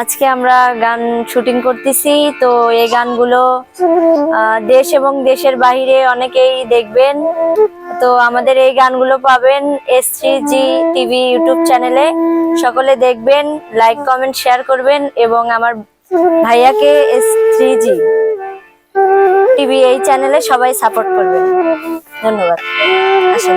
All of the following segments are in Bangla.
আজকে আমরা গান শুটিং করতেছি, তো এই গানগুলো দেশ এবং দেশের বাইরে অনেকেই দেখবেন। তো আমাদের এই গানগুলো পাবেন এস জি টিভি ইউটিউব চ্যানেলে সকলে দেখবেন লাইক কমেন্ট শেয়ার করবেন এবং আমার ভাইয়াকে এস জি টিভি এই চ্যানেলে সবাই সাপোর্ট করবেন। ধন্যবাদ। আসেন।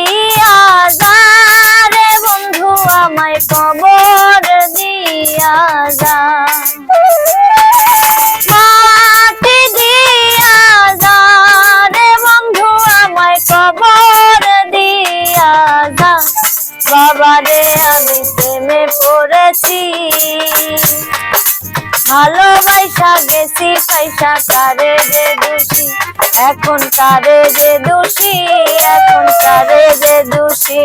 বাবারে আমি প্রেমে পড়েছি। ভালোবাসা গেছি পয়সা কারে যে দোষী? এখন কারে যে দোষী? এখন কারে যে দোষী?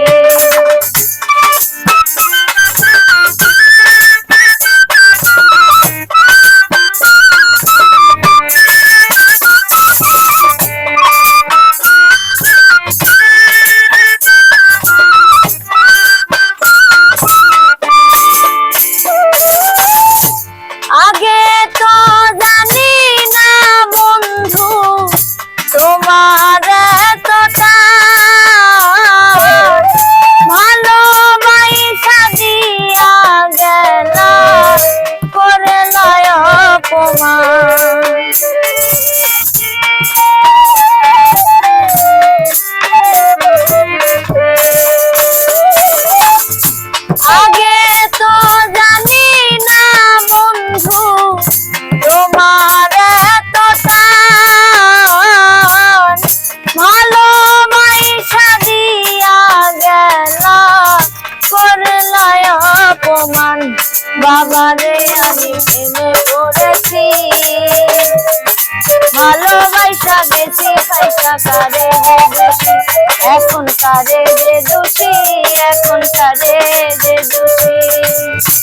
বাবারে আমি প্রেমে পড়েছি। ভালোবাসা গেছি, পয়সা কারে দোষী এখন কারে যে দোষী? এখন কারে যে দোষী?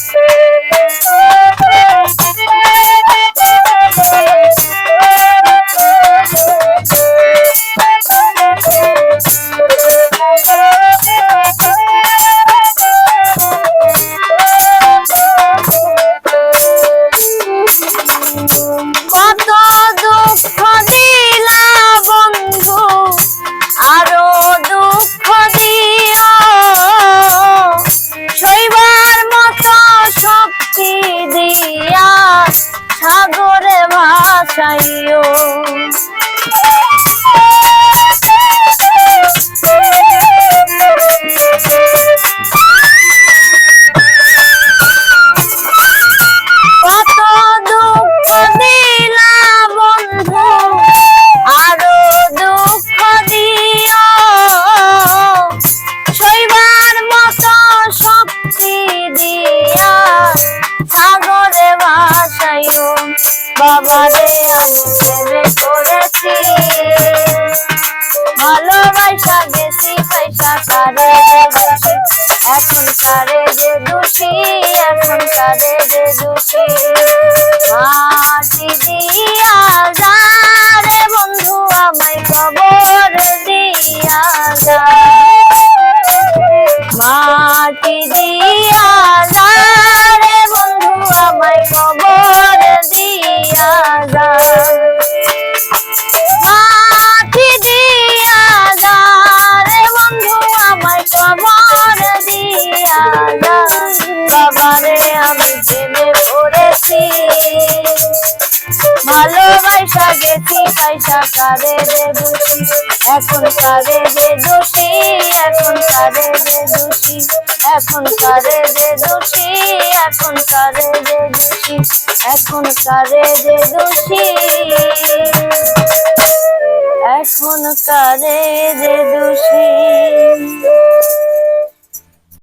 দোষী মাটি ভালোবাসা গেছি, পয়সা কারে যে দোষী। এখন কারে যে দোষী, এখন কারে যে দোষী। এখন কারে যে দোষী, এখন কারে যে দোষী। এখন কারে যে দোষী। এখন কারে যে দোষী।